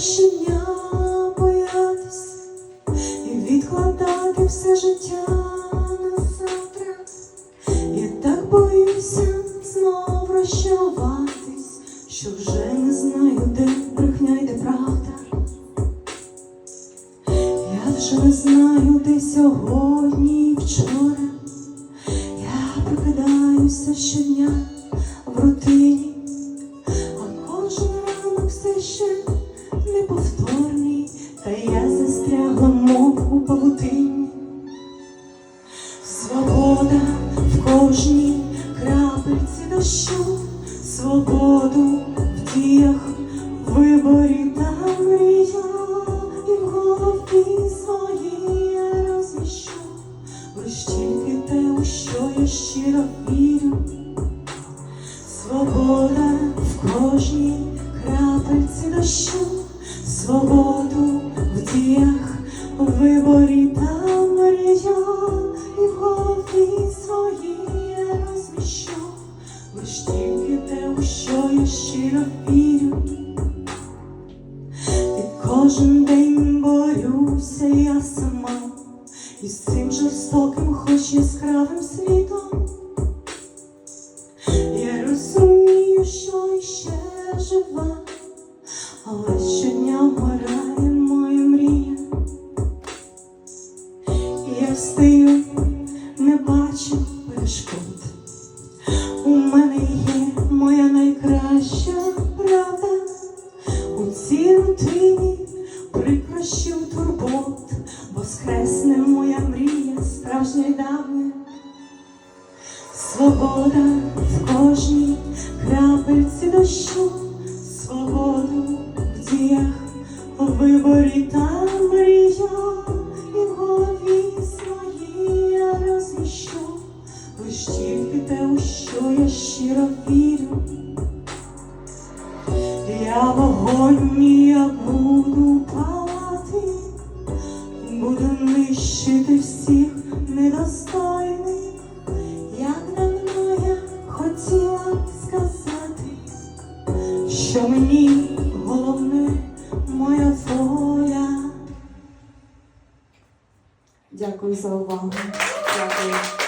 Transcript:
щодня боятись і відкладати все життя на завтра. Я так боюся знов прощаватись, що вже не знаю, де брехня й де правда. Я вже не знаю, де сьогодні і вчора. Я прокидаюся щодня в рутині, а кожен ранок все ще застрягла, мов у павутині. Свобода в кожній крапельці дощу, свободу в діях, виборі та мрія, і в голові своїй розміщу, лиш тільки те, у що я щиро вірю. Свобода в кожній крапельці дощу, свободу в виборі та мрія, і в голові своїй я розміщу, лиш тільки те, у що я щиро вірю. І кожен день борюся я сама із цим жорстоким, хоч яскравим світом. Я розумію, що іще жива, але щодня Встаю, не бачу перешкод. У мене є моя найкраща правда. У цій рутині прикрощів турбот, воскресне моя мрія, справжня й давня. Свобода в кожній крапельці дощу, свободу в діях, у виборі та тільки те, у що я щиро вірю. Я вогонь, я буду палати, буду нищити всіх недостойних, як давно я хотіла сказати, що мені головне моя воля. Дякую за увагу. Дякую.